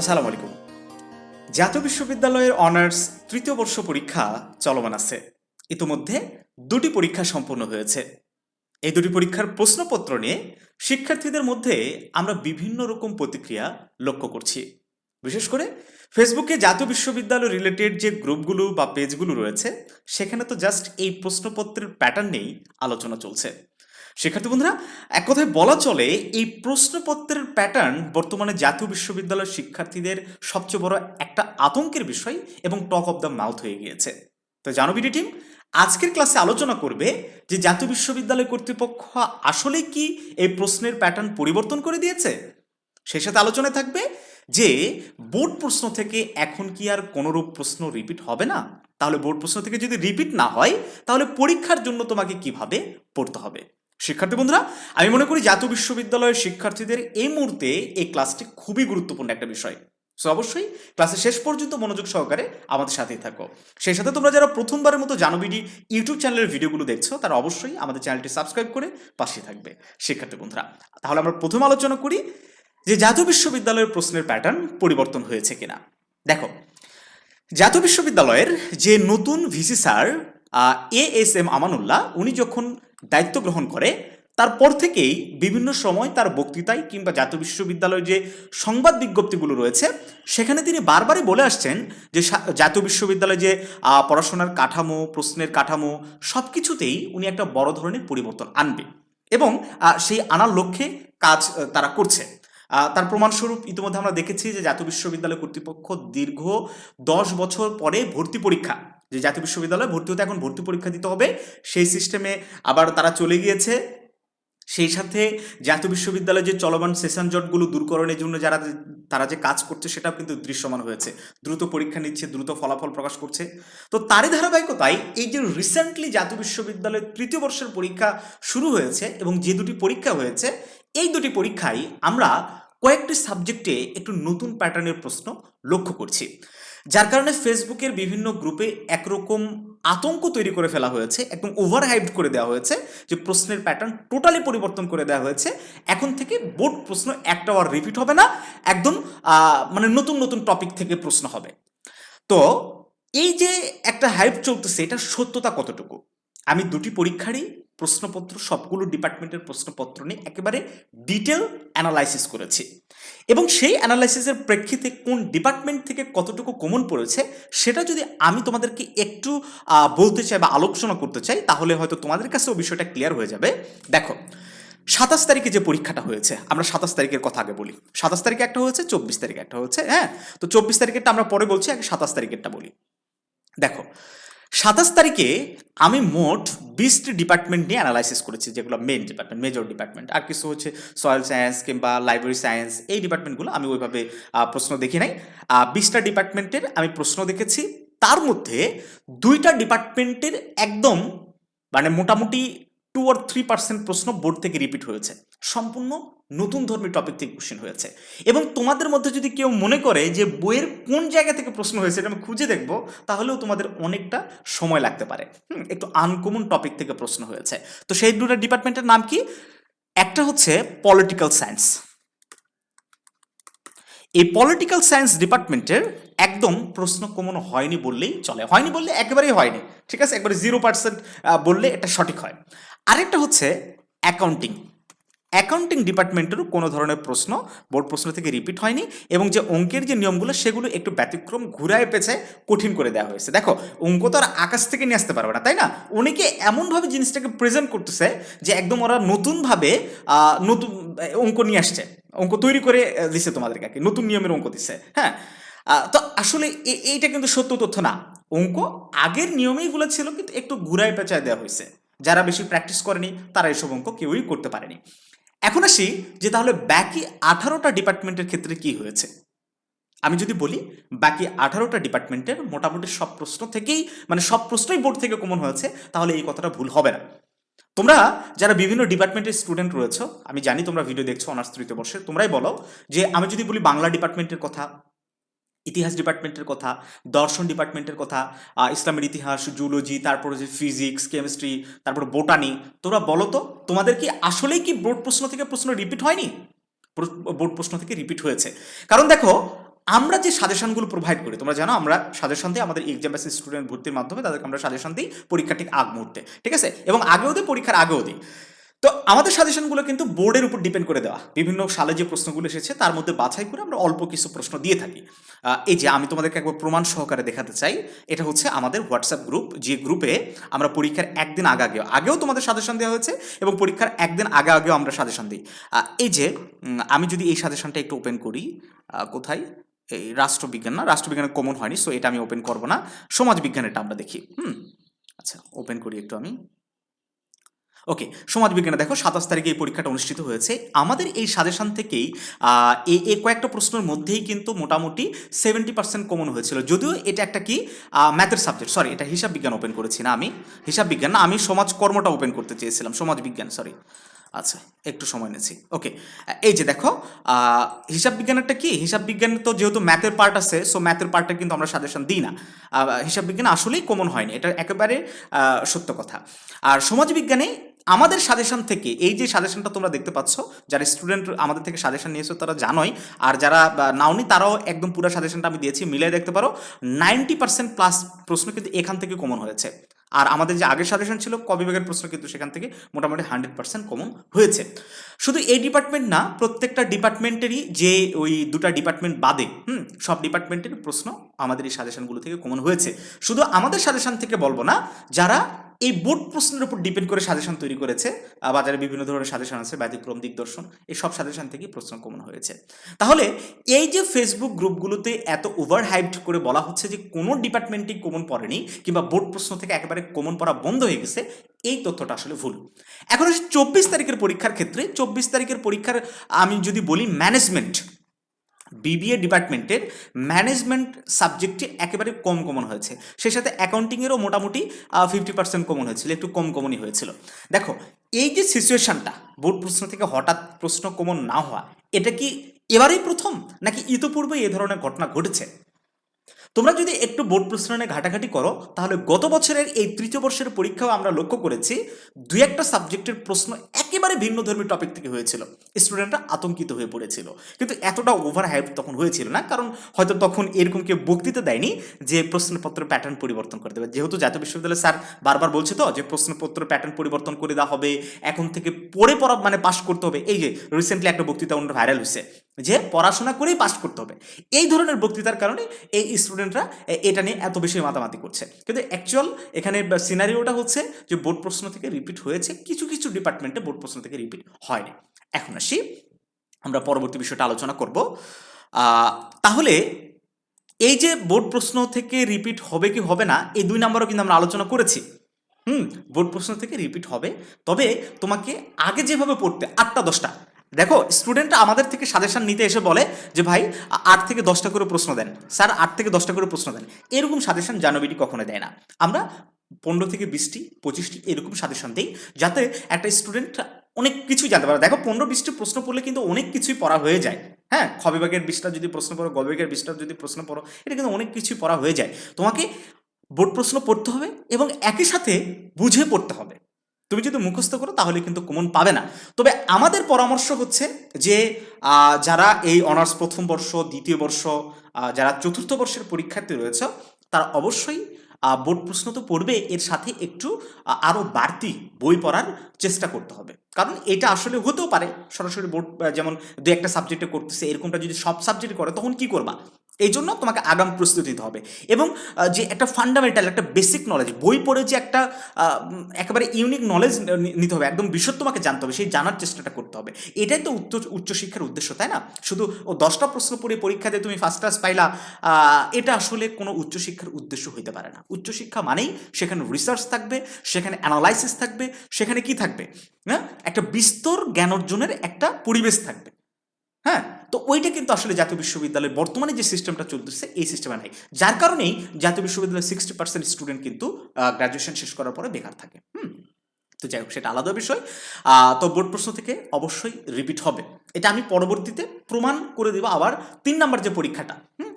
আসসালামু আলাইকুম। জাতীয় বিশ্ববিদ্যালয়ের অনার্স তৃতীয় বর্ষ পরীক্ষা চলমান আছে। ইতোমধ্যে দুটি পরীক্ষা সম্পন্ন হয়েছে। এই দুটি পরীক্ষার প্রশ্নপত্র নিয়ে শিক্ষার্থীদের মধ্যে আমরা বিভিন্ন রকম প্রতিক্রিয়া লক্ষ্য করছি। বিশেষ করে ফেসবুকে জাতীয় বিশ্ববিদ্যালয় রিলেটেড যে গ্রুপগুলো বা পেজগুলো রয়েছে, সেখানে তো জাস্ট এই প্রশ্নপত্রের প্যাটার্ন নিয়েই আলোচনা চলছে। শিক্ষার্থী বন্ধুরা, এক কথায় বলা চলে, এই প্রশ্নপত্রের প্যাটার্ন বর্তমানে জাতীয় বিশ্ববিদ্যালয়ের শিক্ষার্থীদের সবচেয়ে বড় একটা আতঙ্কের বিষয় এবং টক অফ দ্য মাউথ হয়ে গিয়েছে। তো জানো বিডি টিম, আজকের ক্লাসে আলোচনা করবে যে জাতীয় বিশ্ববিদ্যালয় কর্তৃপক্ষ আসলে কি এই প্রশ্নের প্যাটার্ন পরিবর্তন করে দিয়েছে? সেই সাথে আলোচনায় থাকবে যে, বোর্ড প্রশ্ন থেকে এখন কি আর কোনোরূপ প্রশ্ন রিপিট হবে না? তাহলে বোর্ড প্রশ্ন থেকে যদি রিপিট না হয়, তাহলে পরীক্ষার জন্য তোমাকে কীভাবে পড়তে হবে? শিক্ষার্থী বন্ধুরা, আমি মনে করি জাতীয় বিশ্ববিদ্যালয়ের শিক্ষার্থীদের এই মুহূর্তে এই ক্লাসটি খুবই গুরুত্বপূর্ণ একটা বিষয়। সো অবশ্যই ক্লাসের শেষ পর্যন্ত মনোযোগ সহকারে আমাদের সাথেই থাকো। সেই সাথে তোমরা যারা প্রথমবারের মতো জানবিডি ইউটিউব চ্যানেলের ভিডিওগুলো দেখছ, তারা অবশ্যই আমাদের চ্যানেলটি সাবস্ক্রাইব করে পাশে থাকবে। শিক্ষার্থী বন্ধুরা, তাহলে আমরা প্রথম আলোচনা করি যে জাতীয় বিশ্ববিদ্যালয়ের প্রশ্নের প্যাটার্ন পরিবর্তন হয়েছে কিনা। দেখো, জাতীয় বিশ্ববিদ্যালয়ের যে নতুন VC sir A S M Amanullah, উনি যখন দায়িত্ব গ্রহণ করে, তারপর থেকেই বিভিন্ন সময় তার বক্তৃতায় কিংবা জাতীয় বিশ্ববিদ্যালয়ের যে সংবাদ বিজ্ঞপ্তিগুলো রয়েছে, সেখানে তিনি বারবারই বলে আসছেন যে জাতীয় বিশ্ববিদ্যালয়ে যে পড়াশোনার কাঠামো, প্রশ্নের কাঠামো সব কিছুতেই উনি একটা বড় ধরনের পরিবর্তন আনবে এবং সেই আনার লক্ষ্যে কাজ তারা করছে। তার প্রমাণস্বরূপ ইতিমধ্যে আমরা দেখেছি যে জাতীয় বিশ্ববিদ্যালয় কর্তৃপক্ষ দীর্ঘ দশ বছর পরে ভর্তি পরীক্ষা যে জাতীয় বিশ্ববিদ্যালয়ে ভর্তি হতে এখন ভর্তি পরীক্ষা দিতে হবে, সেই সিস্টেমে আবার তারা চলে গিয়েছে। সেই সাথে জাতীয় বিশ্ববিদ্যালয়ে যে চলমান সেশন জটগুলো দূরকরণের জন্য যারা তারা যে কাজ করছে সেটাও কিন্তু দৃশ্যমান হয়েছে। দ্রুত পরীক্ষা নিচ্ছে, দ্রুত ফলাফল প্রকাশ করছে। তো তারই ধারাবাহিকতায় এই যে রিসেন্টলি জাতীয় বিশ্ববিদ্যালয়ের তৃতীয় বর্ষের পরীক্ষা শুরু হয়েছে এবং যে দুটি পরীক্ষা হয়েছে, এই দুটি পরীক্ষায় আমরা কয়েকটি সাবজেক্টে একটু নতুন প্যাটার্নের প্রশ্ন লক্ষ্য করছি। যার কারণে ফেসবুকের বিভিন্ন গ্রুপে একরকম আতঙ্ক তৈরি করে ফেলা হয়েছে, একদম ওভার করে দেওয়া হয়েছে, যে প্রশ্নের প্যাটার্ন টোটালি পরিবর্তন করে দেওয়া হয়েছে। এখন থেকে বোর্ড প্রশ্ন একটাও আর রিপিট হবে না, একদম মানে নতুন নতুন টপিক থেকে প্রশ্ন হবে। তো এই যে একটা হাইপ চলতেছে, এটার সত্যতা কতটুকু? আমি দুটি পরীক্ষারই প্রশ্নপত্র, সবগুলো ডিপার্টমেন্টের প্রশ্নপত্র নিয়ে একেবারে ডিটেল অ্যানালাইসিস করেছি। এবং সেই অ্যানালাইসিসের প্রেক্ষিতে কোন ডিপার্টমেন্ট থেকে কতটুকু কমন পড়েছে, সেটা যদি আমি তোমাদেরকে একটু বলতে চাই বা আলোচনা করতে চাই, তাহলে হয়তো তোমাদের কাছেও বিষয়টা ক্লিয়ার হয়ে যাবে। দেখো, সাতাশ তারিখে যে পরীক্ষাটা হয়েছে, আমরা সাতাশ তারিখের কথা আগে বলি। সাতাশ তারিখে একটা হয়েছে, চব্বিশ তারিখে একটা হয়েছে হ্যাঁ? তো চব্বিশ তারিখেরটা আমরা পরে বলছি, আগে সাতাশ তারিখেরটা বলি। দেখো সাতাশ তারিখে আমি মোট বিশটি ডিপার্টমেন্ট নিয়ে অ্যানালাইসিস করেছি, যেগুলো মেন ডিপার্টমেন্ট মেজর ডিপার্টমেন্ট আর কিছু হচ্ছে সয়েল সায়েন্স কিংবা লাইব্রেরি সায়েন্স এই ডিপার্টমেন্টগুলো আমি ওইভাবে প্রশ্ন দেখি নাই। বিশটা ডিপার্টমেন্টের আমি প্রশ্ন দেখেছি। তার মধ্যে দুইটা ডিপার্টমেন্টের একদম মানে মোটামুটি টু আর থ্রি পার্সেন্ট প্রশ্ন বোর্ড থেকে রিপিট হয়েছে। সম্পূর্ণ নতুন ধর্মী টপিক থেকে কোশ্চেন হয়েছে। এবং তোমাদের মধ্যে যদি কেউ মনে করে যে বইয়ের কোন জায়গা থেকে প্রশ্ন হয়েছে এটা আমি খুঁজে দেখব তাহলেও তোমাদের অনেকটা সময় লাগতে পারে। হুম, একটু আনকমন টপিক থেকে প্রশ্ন হয়েছে। তো সেই দুটো ডিপার্টমেন্টের নাম কি? একটা হচ্ছে পলিটিক্যাল সায়েন্স এই পলিটিক্যাল সায়েন্স ডিপার্টমেন্টের একদম প্রশ্ন কমন হয়নি বললেই চলে। হয়নি বললে একেবারেই হয়নি। ঠিক আছে? একবারে জিরো পার্সেন্ট বললে এটা সঠিক হয়। আরেকটা হচ্ছে অ্যাকাউন্টিং অ্যাকাউন্টিং ডিপার্টমেন্টেরও কোনো ধরনের প্রশ্ন বোর্ড প্রশ্ন থেকে রিপিট হয়নি এবং যে অঙ্কের যে নিয়মগুলো সেগুলো একটু ব্যতিক্রম ঘুরায় পেছে কঠিন করে দেওয়া হয়েছে। দেখো অঙ্ক তো আর আকাশ থেকে নিয়ে আসতে পারবে না তাই না? অনেকে এমনভাবে জিনিসটাকে প্রেজেন্ট করতেছে যে একদম ওরা নতুনভাবে নতুন অঙ্ক নিয়ে আসছে। অঙ্ক তৈরি করে দিছে তোমাদেরকে আর কি, নতুন নিয়মের অঙ্ক দিছে হ্যাঁ? তো আসলে এইটা কিন্তু সত্য তথ্য না। অঙ্ক আগের নিয়মেইগুলো ছিল কিন্তু একটু ঘুরায় পেঁচায় দেওয়া হয়েছে। যারা বেশি প্র্যাকটিস করেনি, তারা এসব অঙ্ক কেউই করতে পারেনি। এখন আসি যে তাহলে বাকি আঠারোটা ডিপার্টমেন্টের ক্ষেত্রে কি হয়েছে? আমি যদি বলি, বাকি আঠারোটা ডিপার্টমেন্টের মোটামুটি সব প্রশ্ন থেকেই মানে সব প্রশ্নই বোর্ড থেকে কমন হয়েছে, তাহলে এই কথাটা ভুল হবে না। তোমরা যারা বিভিন্ন ডিপার্টমেন্টের স্টুডেন্ট রয়েছো, আমি জানি তোমরা ভিডিও দেখছ অনার্স তৃতীয় বর্ষে, তোমরাই বলো যে আমি যদি বলি বাংলা ডিপার্টমেন্টের কথা ইতিহাস ডিপার্টমেন্টের কথা, দর্শন ডিপার্টমেন্টের কথা ইসলামের ইতিহাস জুলজি তারপরে যে ফিজিক্স কেমিস্ট্রি তারপর বোটানি তোমরা বলো তো, তোমাদের কি আসলেই কি বোর্ড প্রশ্ন থেকে প্রশ্ন রিপিট হয়নি? বোর্ড প্রশ্ন থেকে রিপিট হয়েছে। কারণ দেখো, আমরা যে সাজেশনগুলো প্রোভাইড করি, তোমরা জানো আমরা সাজেশন দিই, আমাদের এক্সাম বেসিস স্টুডেন্ট ভর্তির মাধ্যমে তাদেরকে আমরা সাজেশন দিই পরীক্ষা ঠিক আগ মুহূর্তে, ঠিক আছে? এবং আগেও দিই, পরীক্ষার আগেও দিই। তো আমাদের সাজেশনগুলো কিন্তু বোর্ডের উপর ডিপেন্ড করে দেওয়া। বিভিন্ন সালে যে প্রশ্নগুলো এসেছে, তার মধ্যে বাছাই করে আমরা অল্প কিছু প্রশ্ন দিয়ে থাকি। এই যে আমি তোমাদেরকে একবার প্রমাণ সহকারে দেখাতে চাই, এটা হচ্ছে আমাদের হোয়াটসঅ্যাপ গ্রুপ যে গ্রুপে আমরা পরীক্ষার একদিন আগে আগেও আগেও তোমাদের সাজেশন দেওয়া হয়েছে এবং পরীক্ষার একদিন আগে আগেও আমরা সাজেশন দিই। এই যে আমি যদি এই সাজেশনটা একটু ওপেন করি কোথায়? এই রাষ্ট্রবিজ্ঞান না? রাষ্ট্রবিজ্ঞানের কমন হয়নি সো এটা আমি ওপেন করব না। সমাজ বিজ্ঞানেরটা আমরা দেখি। হুম আচ্ছা ওপেন করি একটু আমি। ওকে, সমাজ বিজ্ঞানে দেখো সাতাশ তারিখে এই পরীক্ষাটা অনুষ্ঠিত হয়েছে। আমাদের এই সাজেশন থেকেই এই কয়েকটা প্রশ্নের মধ্যেই কিন্তু মোটামুটি সেভেন্টি পার্সেন্ট কমন হয়েছিল। যদিও এটা একটা কি ম্যাথের সাবজেক্ট সরি এটা হিসাব বিজ্ঞান ওপেন করেছি না আমি। হিসাব বিজ্ঞান না, আমি সমাজ কর্মটা ওপেন করতে চেয়েছিলাম, সমাজ বিজ্ঞান সরি আচ্ছা একটু সময় নিয়েছি ওকে। এই যে দেখো হিসাব বিজ্ঞানেরটা কি, হিসাব বিজ্ঞান তো যেহেতু ম্যাথের পার্ট আছে সো ম্যাথের পার্টটা কিন্তু আমরা সাজেশন দিই না। হিসাব বিজ্ঞান আসলেই কমন হয়নি, এটা একেবারে সত্য কথা। আর সমাজ বিজ্ঞানে আমাদের সাজেশন থেকে, এই যে সাজেশনটা তোমরা দেখতে পাচ্ছ, যারা স্টুডেন্ট আমাদের থেকে সাজেশন নিয়েছো তারা জানোই, আর যারা নাওনি তারাও একদম পুরো সাজেশনটা আমি দিয়েছি, মিলিয়ে দেখতে পারো নাইনটি পার্সেন্ট প্লাস প্রশ্ন কিন্তু এখান থেকে কমন হয়েছে। আর আমাদের যে আগের সাজেশন ছিল ক বিভাগের প্রশ্ন কিন্তু সেখান থেকে মোটামুটি হান্ড্রেড পার্সেন্ট কমন হয়েছে। শুধু এই ডিপার্টমেন্ট না, প্রত্যেকটা ডিপার্টমেন্টেরই যে ওই দুটা ডিপার্টমেন্ট বাদে, হুম, সব ডিপার্টমেন্টের প্রশ্ন আমাদের এই সাজেশনগুলো থেকে কমন হয়েছে। শুধু আমাদের সাজেশন থেকে বলব না, যারা এই বোর্ড প্রশ্নের উপর ডিপেন্ড করে সাজেশন তৈরি করেছে বাজারে বিভিন্ন ধরনের সাজেশন আছে, ব্যতিক্রম দিগদর্শন এই সব সাজেশন থেকেই প্রশ্ন কমন হয়েছে। তাহলে এই যে ফেসবুক গ্রুপগুলোতে এত ওভার হাইপড করে বলা হচ্ছে যে কোনো ডিপার্টমেন্টই কমন পড়েনি কিংবা বোর্ড প্রশ্ন থেকে একেবারে কমন পড়া বন্ধ হয়ে গেছে, এই তথ্যটা আসলে ভুল। এখন আসি চব্বিশ তারিখের পরীক্ষার ক্ষেত্রে, চব্বিশ তারিখের পরীক্ষার আমি যদি বলি ম্যানেজমেন্ট বিবিএ ডিপার্টমেন্টের ম্যানেজমেন্ট সাবজেক্টে একেবারে কম কমন হয়েছে। সেই সাথে অ্যাকাউন্টিংয়েরও মোটামুটি ফিফটি পার্সেন্ট কমন হয়েছিল, একটু কম কমনই হয়েছিল। দেখো, এই যে সিচুয়েশনটা বোর্ড প্রশ্ন থেকে হঠাৎ প্রশ্ন কমন না হওয়া, এটা কি এবারেই প্রথম? নাকি ইতোপূর্বে এ ধরনের ঘটনা ঘটেছে? তোমরা যদি একটু বোর্ড প্রশ্ন নিয়ে ঘাটাঘাটি করো, তাহলে গত বছরের এই তৃতীয় বর্ষের পরীক্ষাও আমরা লক্ষ্য করেছি, দুই একটা সাবজেক্টের প্রশ্ন একেবারে ভিন্ন ধর্মী টপিক থেকে হয়েছিল। স্টুডেন্টরা আতঙ্কিত হয়ে পড়েছিল। কিন্তু এতটা ওভার হাইপ তখন হয়েছিল না, কারণ হয়তো তখন এরকম কেউ বক্তৃতা দেয়নি যে প্রশ্নপত্রের প্যাটার্ন পরিবর্তন করে দেবে। যেহেতু জাতীয় বিশ্ববিদ্যালয় স্যার বারবার বলছে তো যে প্রশ্নপত্র প্যাটার্ন পরিবর্তন করে দেওয়া হবে, এখন থেকে পড়ে পড়া মানে পাস করতে হবে। এই যে রিসেন্টলি একটা বক্তৃতা অন্য ভাইরাল হয়েছে যে পড়াশোনা করেই পাস করতে হবে। এই ধরনের বক্তৃতার কারণে এই স্টুডেন্টরা এটা নিয়ে এত বেশি মাতামাতি করছে। কিন্তু অ্যাকচুয়াল এখানে সিনারিওটা হচ্ছে যে বোর্ড প্রশ্ন থেকে রিপিট হয়েছে। কিছু কিছু ডিপার্টমেন্টে বোর্ড প্রশ্ন থেকে রিপিট হয়নি। এখন আসি, আমরা পরবর্তী বিষয়টা আলোচনা করব। তাহলে এই যে বোর্ড প্রশ্ন থেকে রিপিট হবে কি হবে না, এই দুই নাম্বারও কিন্তু আমরা আলোচনা করেছি। হুম, বোর্ড প্রশ্ন থেকে রিপিট হবে। তবে তোমাকে আগে যেভাবে পড়তে, আটটা, দশটা। দেখো স্টুডেন্টরা আমাদের থেকে সাজেশন নিতে এসে বলে যে, ভাই, আট থেকে দশটা করে প্রশ্ন দেন। স্যার, আট থেকে দশটা করে প্রশ্ন দেন। এরকম সাজেশন জানুবিটি কখনো দেয় না। আমরা পনেরো থেকে বিশটি, পঁচিশটি এরকম সাজেশন দিই, যাতে একটা স্টুডেন্ট অনেক কিছুই জানতে পারে। দেখো, পনেরো, বিশটি প্রশ্ন পড়লে কিন্তু অনেক কিছুই পড়া হয়ে যায়। হ্যাঁ খ বিভাগের বিশটা যদি প্রশ্ন পড়ো গ বিভাগের বিশটা যদি প্রশ্ন পড়ো, এটা কিন্তু অনেক কিছুই পড়া হয়ে যায়। তোমাকে বোর্ড প্রশ্ন পড়তে হবে এবং একই সাথে বুঝে পড়তে হবে। তুমি যদি মুখস্থ করো, তাহলে কিন্তু কমন পাবে না। তবে আমাদের পরামর্শ হচ্ছে যে যারা এই অনার্স প্রথম বর্ষ, দ্বিতীয় বর্ষ যারা চতুর্থ বর্ষের পরীক্ষার্থী রয়েছে, তারা অবশ্যই বোর্ড প্রশ্ন তো পড়বে, এর সাথে একটু আরও আরও বাড়তি বই পড়ার চেষ্টা করতে হবে। কারণ এটা আসলে হতেও পারে, সরাসরি বোর্ড যেমন দু একটা সাবজেক্টে করতেছে, এরকমটা যদি সব সাবজেক্টে করে, তখন কি করবা? এই জন্য তোমাকে আগাম প্রস্তুতি দিতে হবে। এবং যে একটা ফান্ডামেন্টাল একটা বেসিক নলেজ বই পড়ে যে একটা একেবারে ইউনিক নলেজ নিতে হবে, একদম বিশদ তোমাকে জানতে হবে, সেই জানার চেষ্টাটা করতে হবে। এটাই তো উচ্চ উচ্চশিক্ষার উদ্দেশ্য, তাই না? শুধু ও দশটা প্রশ্ন পড়ে পরীক্ষা দিয়ে তুমি ফার্স্ট ক্লাস পাইলা এটা আসলে কোনো উচ্চশিক্ষার উদ্দেশ্য হইতে পারে না। উচ্চশিক্ষা মানেই সেখানে রিসার্চ থাকবে, সেখানে অ্যানালাইসিস থাকবে, সেখানে কি থাকবে? হ্যাঁ? একটা বিস্তর জ্ঞান অর্জনের একটা পরিবেশ থাকবে। হ্যাঁ তো ওইটা কিন্তু আসলে জাতীয় বিশ্ববিদ্যালয়ের বর্তমানে যে সিস্টেমটা চলতেছে, এই সিস্টেমে নাই। যার কারণেই জাতীয় বিশ্ববিদ্যালয়ের সিক্সটি পার্সেন্ট স্টুডেন্ট কিন্তু গ্র্যাজুয়েশন শেষ করার পরে বেকার থাকে। হুম, তো যাই হোক, সেটা আলাদা বিষয়। তো বোর্ড প্রশ্ন থেকে অবশ্যই রিপিট হবে। এটা আমি পরবর্তীতে প্রমাণ করে দেবো আবার তিন নাম্বার যে পরীক্ষাটা, হুম,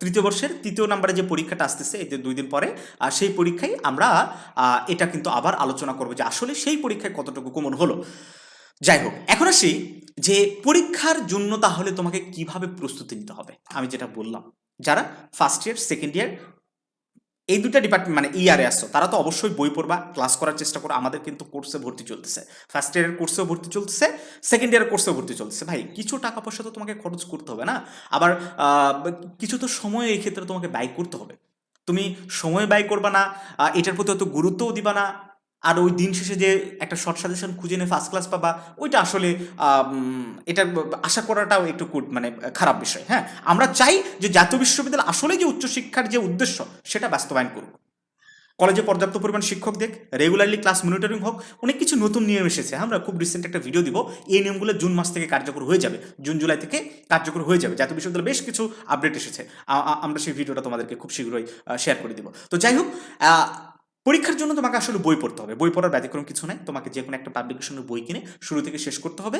তৃতীয় বর্ষের তৃতীয় নাম্বারে যে পরীক্ষাটা আসতেছে, এই যে দুই দিন পরে, আর সেই পরীক্ষায় আমরা এটা কিন্তু আবার আলোচনা করব যে আসলে সেই পরীক্ষায় কতটুকু কমন হলো। যাই হোক এখন আসি যে পরীক্ষার জন্য তাহলে তোমাকে কীভাবে প্রস্তুতি নিতে হবে? আমি যেটা বললাম, যারা ফার্স্ট ইয়ার সেকেন্ড ইয়ার এই দুটা ডিপার্টমেন্ট মানে ইয়ারে আসছো, তারা তো অবশ্যই বই পড়বা ক্লাস করার চেষ্টা করো, আমাদের কিন্তু কোর্সে ভর্তি চলতেছে। ফার্স্ট ইয়ারের কোর্সেও ভর্তি চলতেছে সেকেন্ড ইয়ারের কোর্সেও ভর্তি চলতেছে। ভাই, কিছু টাকা পয়সা তো তোমাকে খরচ করতে হবে না। আবার কিছু তো সময় এই ক্ষেত্রে তোমাকে ব্যয় করতে হবে। তুমি সময় ব্যয় করবা না এটার প্রতি অত গুরুত্বও দিবা না। আর ওই দিন শেষে যে একটা শর্ট সাজেশন খুঁজে নিয়ে ফার্স্ট ক্লাস পাবা, ওইটা আসলে এটা আশা করাটাও একটু মানে খারাপ বিষয় হ্যাঁ? আমরা চাই যে জাতীয় বিশ্ববিদ্যালয় আসলে যে উচ্চশিক্ষার যে উদ্দেশ্য, সেটা বাস্তবায়ন করুক। কলেজে পর্যাপ্ত পরিমাণ শিক্ষক দেখ রেগুলারলি ক্লাস মনিটরিং হোক, অনেক কিছু নতুন নিয়ম এসেছে। আমরা খুব রিসেন্ট একটা ভিডিও দিব, এই নিয়মগুলো জুন মাস থেকে কার্যকর হয়ে যাবে, জুন, জুলাই থেকে কার্যকর হয়ে যাবে। জাতীয় বিশ্ববিদ্যালয়ে বেশ কিছু আপডেট এসেছে। আমরা সেই ভিডিওটা তোমাদেরকে খুব শীঘ্রই শেয়ার করে দিব। তো যাই হোক পরীক্ষার জন্য তোমাকে আসলে বই পড়তে হবে। বই পড়ার ব্যতিক্রম কিছু নাই। তোমাকে যে কোনো একটা পাবলিকেশনের বই কিনে শুরু থেকে শেষ করতে হবে।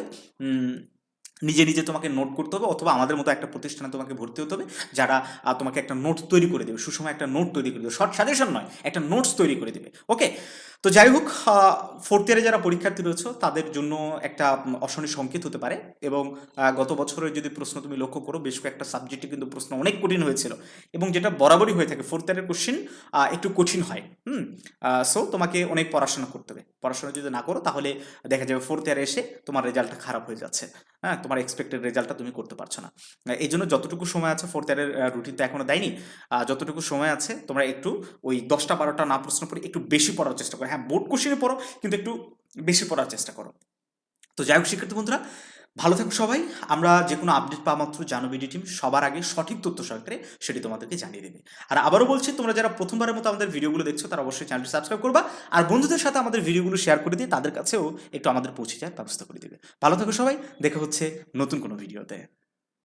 নিজে নিজে তোমাকে নোট করতে হবে অথবা আমাদের মতো একটা প্রতিষ্ঠানে তোমাকে ভর্তি হতে হবে যারা তোমাকে একটা নোট তৈরি করে দেবে। সুসময় একটা নোট তৈরি করে দেবে। শর্ট সাজেশন নয়, একটা নোটস তৈরি করে দেবে। ওকে তো যাই হোক ফোর্থ ইয়ারে যারা পরীক্ষার্থী রয়েছে তাদের জন্য একটা উম, অশনি সংকেত হতে পারে এবং গত বছরের যদি প্রশ্ন তুমি লক্ষ্য করো বেশ কয়েকটা সাবজেক্টে কিন্তু প্রশ্ন অনেক কঠিন হয়েছিল এবং যেটা বরাবরই হয়ে থাকে ফোর্থ ইয়ারের কোশ্চিন একটু কঠিন হয় হুম? সো তোমাকে অনেক পড়াশোনা করতে হবে। পড়াশোনা যদি না করো তাহলে দেখা যাবে ফোর্থ ইয়ারে এসে তোমার রেজাল্টটা খারাপ হয়ে যাচ্ছে। হ্যাঁ তোমার এক্সপেক্টেড রেজাল্টটা তুমি করতে পারছ না। এই জন্য যতটুকু সময় আছে ফোর্থ ইয়ারের রুটিন তো এখনও দেয়নি। যতটুকু সময় আছে তোমরা একটু ওই দশটা বারোটা না প্রশ্ন পড়ে একটু বেশি পড়ার চেষ্টা করো। হ্যাঁ বোর্ড কোশ্চেনে পড়ো, কিন্তু একটু বেশি পড়ার চেষ্টা করো। তো যাই হোক, শিক্ষার্থী বন্ধুরা, ভালো থাকো সবাই। আমরা যে কোনো আপডেট পাওয়া মাত্র জানো বিডি টিম, সবার আগে সঠিক তথ্য সহকারে সেটি তোমাদেরকে জানিয়ে দেবে। আর আবারও বলছি, তোমরা যারা প্রথমবারের মতো আমাদের ভিডিওগুলো দেখছ, তারা অবশ্যই চ্যানেলটি সাবস্ক্রাইব করবা, আর বন্ধুদের সাথে আমাদের ভিডিওগুলো শেয়ার করে দিয়ে তাদের কাছেও একটু আমাদের পৌঁছে যাওয়ার ব্যবস্থা করে দেবে। ভালো থাকো সবাই, দেখা হচ্ছে নতুন কোনো ভিডিওতে।